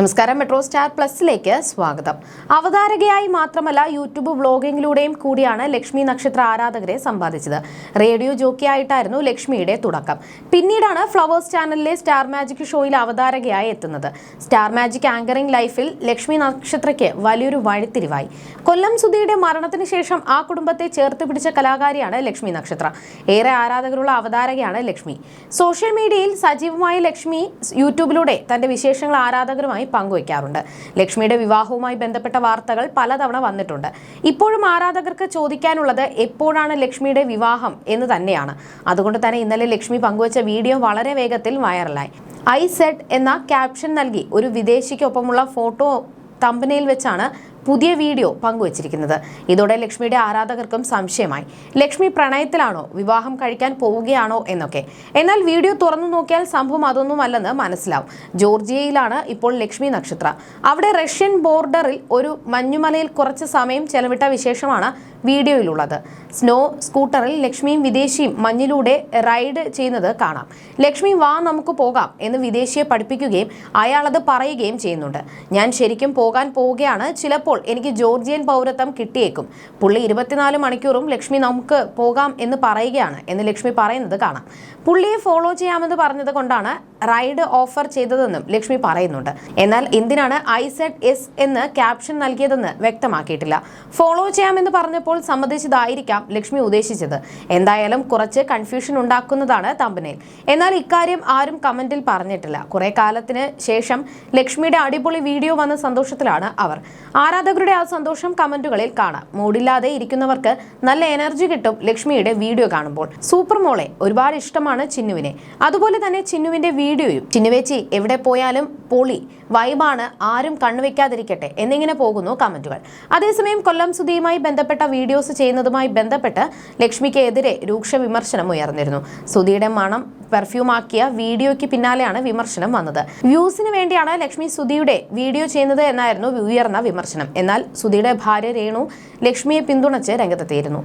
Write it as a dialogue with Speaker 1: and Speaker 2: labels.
Speaker 1: നമസ്കാരം. Metro star പ്ലസിലേക്ക് സ്വാഗതം. അവതാരകയായി മാത്രമല്ല യൂട്യൂബ് വ്ളോഗിങ്ങിലൂടെയും കൂടിയാണ് ലക്ഷ്മി നക്ഷത്ര ആരാധകരെ സമ്പാദിച്ചത്. റേഡിയോ ജോക്കിയായിട്ടായിരുന്നു ലക്ഷ്മിയുടെ തുടക്കം. പിന്നീടാണ് ഫ്ലവേഴ്സ് ചാനലിലെ സ്റ്റാർ മാജിക് ഷോയിൽ അവതാരകയായി എത്തുന്നത്. സ്റ്റാർ മാജിക് ആങ്കറിംഗ് ലൈഫിൽ ലക്ഷ്മി നക്ഷത്രയ്ക്ക് വലിയൊരു വഴിത്തിരിവായി. കൊല്ലം സുധിയുടെ മരണത്തിന് ശേഷം ആ കുടുംബത്തെ ചേർത്ത് പിടിച്ച കലാകാരിയാണ് ലക്ഷ്മി നക്ഷത്ര. ഏറെ ആരാധകരുള്ള അവതാരകയാണ് ലക്ഷ്മി. സോഷ്യൽ മീഡിയയിൽ സജീവമായ ലക്ഷ്മി യൂട്യൂബിലൂടെ തന്റെ വിശേഷങ്ങൾ ആരാധകരുമായി പങ്കുവയ്ക്കാറുണ്ട്. ലക്ഷ്മിയുടെ വിവാഹവുമായി ബന്ധപ്പെട്ട വാർത്തകൾ പലതവണ വന്നിട്ടുണ്ട്. ഇപ്പോഴും ആരാധകർക്ക് ചോദിക്കാനുള്ളത് എപ്പോഴാണ് ലക്ഷ്മിയുടെ വിവാഹം എന്ന് തന്നെയാണ്. അതുകൊണ്ട് തന്നെ ഇന്നലെ ലക്ഷ്മി പങ്കുവച്ച വീഡിയോ വളരെ വേഗത്തിൽ വൈറലായി. ഐ സെഡ് എന്ന ക്യാപ്ഷൻ നൽകി ഒരു വിദേശിക്കൊപ്പമുള്ള ഫോട്ടോ തമ്പനയിൽ വെച്ചാണ് പുതിയ വീഡിയോ പങ്കുവച്ചിരിക്കുന്നത്. ഇതോടെ ലക്ഷ്മിയുടെ ആരാധകർക്കും സംശയമായി. ലക്ഷ്മി പ്രണയത്തിലാണോ? വിവാഹം കഴിക്കാൻ പോവുകയാണോ എന്നൊക്കെ. എന്നാൽ വീഡിയോ തുറന്നു നോക്കിയാൽ സംഭവം അതൊന്നുമല്ലെന്ന് മനസ്സിലാവും. ജോർജിയയിലാണ് ഇപ്പോൾ ലക്ഷ്മി നക്ഷത്ര. അവിടെ റഷ്യൻ ബോർഡറിൽ ഒരു മഞ്ഞുമലയിൽ കുറച്ച് സമയം ചെലവിട്ട വിശേഷമാണ് വീഡിയോയിലുള്ളത്. സ്നോ സ്കൂട്ടറിൽ ലക്ഷ്മിയും വിദേശിയും മഞ്ഞിലൂടെ റൈഡ് ചെയ്യുന്നത് കാണാം. ലക്ഷ്മി വാ നമുക്ക് പോകാം എന്ന് വിദേശിയെ പഠിപ്പിക്കുകയും അയാളത് പറയുകയും ചെയ്യുന്നുണ്ട്. ഞാൻ ശരിക്കും പോകാൻ പോവുകയാണ്. ചിലപ്പോൾ എനിക്ക് ജോർജിയൻ പൗരത്വം കിട്ടിയേക്കും. പുള്ളി ഇരുപത്തിനാല് മണിക്കൂറും ലക്ഷ്മി നമുക്ക് പോകാം എന്ന് പറയുകയാണ് എന്ന് ലക്ഷ്മി പറയുന്നത് കാണാം. പുള്ളിയെ ഫോളോ ചെയ്യാമെന്ന് പറഞ്ഞത് കൊണ്ടാണ് റൈഡ് ഓഫർ ചെയ്തതെന്നും ലക്ഷ്മി പറയുന്നുണ്ട്. എന്നാൽ എന്തിനാണ് ഐ സെഡ് എസ് എന്ന് ക്യാപ്ഷൻ നൽകിയതെന്ന് വ്യക്തമാക്കിയിട്ടില്ല. ഫോളോ ചെയ്യാമെന്ന് പറഞ്ഞപ്പോൾ സമ്മതിച്ചതായിരിക്കാം ലക്ഷ്മി ഉദ്ദേശിച്ചത്. എന്തായാലും കുറച്ച് കൺഫ്യൂഷൻ ഉണ്ടാക്കുന്നതാണ് തമ്പനയിൽ എന്നാൽ ഇക്കാര്യം ആരും കമന്റിൽ പറഞ്ഞിട്ടില്ല. കുറെ കാലത്തിന് ശേഷം ലക്ഷ്മിയുടെ അടിപൊളി വീഡിയോ വന്ന സന്തോഷത്തിലാണ് അവർ. ആരാധകരുടെ ആ സന്തോഷം കമന്റുകളിൽ കാണാം. മൂടില്ലാതെ ഇരിക്കുന്നവർക്ക് നല്ല എനർജി കിട്ടും ലക്ഷ്മിയുടെ വീഡിയോ കാണുമ്പോൾ. സൂപ്പർ മോളെ ഒരുപാട് ഇഷ്ടമാണ് ചിന്നുവിനെ. അതുപോലെ തന്നെ ചിന്നുവിന്റെ വീഡിയോയും. ചിന്നുവേച്ചി എവിടെ പോയാലും പൊളി. വൈബാണ് ആരും കണ്ണുവെക്കാതിരിക്കട്ടെ എന്നിങ്ങനെ പോകുന്നു കമന്റുകൾ. അതേസമയം കൊല്ലം സുധിയുമായി ബന്ധപ്പെട്ട വീഡിയോസ് ചെയ്യുന്നതുമായി ബന്ധപ്പെട്ട് ലക്ഷ്മിക്കെതിരെ രൂക്ഷ വിമർശനം ഉയർന്നിരുന്നു. സുധിയുടെ മണം പെർഫ്യൂമാക്കിയ വീഡിയോയ്ക്ക് പിന്നാലെയാണ് വിമർശനം വന്നത്. വ്യൂസിന് വേണ്ടിയാണ് ലക്ഷ്മി സുധിയുടെ വീഡിയോ ചെയ്യുന്നത് എന്നായിരുന്നു ഉയർന്ന വിമർശനം. എന്നാൽ സുധിയുടെ ഭാര്യ രേണു ലക്ഷ്മിയെ പിന്തുണച്ച് രംഗത്തെത്തിയിരുന്നു.